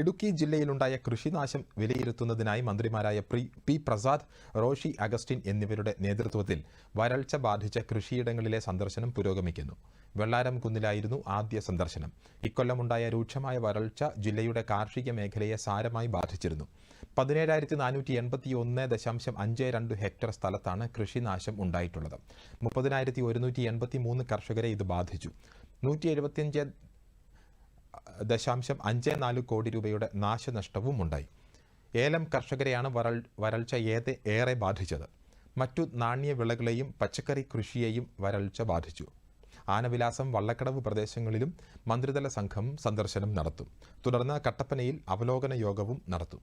ഇടുക്കി ജില്ലയിലുണ്ടായ കൃഷിനാശം വിലയിരുത്തുന്നതിനായി മന്ത്രിമാരായ പി പ്രസാദ് റോഷി അഗസ്റ്റിൻ എന്നിവരുടെ നേതൃത്വത്തിൽ വരൾച്ച ബാധിച്ച കൃഷിയിടങ്ങളിലെ സന്ദർശനം പുരോഗമിക്കുന്നു. വെള്ളാരം കുന്നിലായിരുന്നു ആദ്യ സന്ദർശനം. ഇക്കൊല്ലമുണ്ടായ രൂക്ഷമായ വരൾച്ച ജില്ലയുടെ കാർഷിക മേഖലയെ സാരമായി ബാധിച്ചിരുന്നു. പതിനേഴായിരത്തി നാനൂറ്റി എൺപത്തി ഒന്ന് ദശാംശം അഞ്ച് രണ്ട് ഹെക്ടർ സ്ഥലത്താണ് കൃഷിനാശം ഉണ്ടായിട്ടുള്ളത്. മുപ്പതിനായിരത്തി ഒരുന്നൂറ്റി എൺപത്തി മൂന്ന് കർഷകരെ ഇത് ബാധിച്ചു. നൂറ്റി എഴുപത്തിയഞ്ച് ദശാംശം അഞ്ച് നാല് കോടി രൂപയുടെ നാശനഷ്ടവും ഉണ്ടായി ഏലം കർഷകരെയാണ് വരൾ വരൾച്ച ഏത് ഏറെ ബാധിച്ചത്. മറ്റു നാണ്യ വിളകളെയും പച്ചക്കറി കൃഷിയെയും വരൾച്ച ബാധിച്ചു. ആനവിലാസം വള്ളക്കടവ് പ്രദേശങ്ങളിലും മന്ത്രിതല സംഘം സന്ദർശനം നടത്തും. തുടർന്ന് കട്ടപ്പനയിൽ അവലോകന യോഗവും നടത്തും.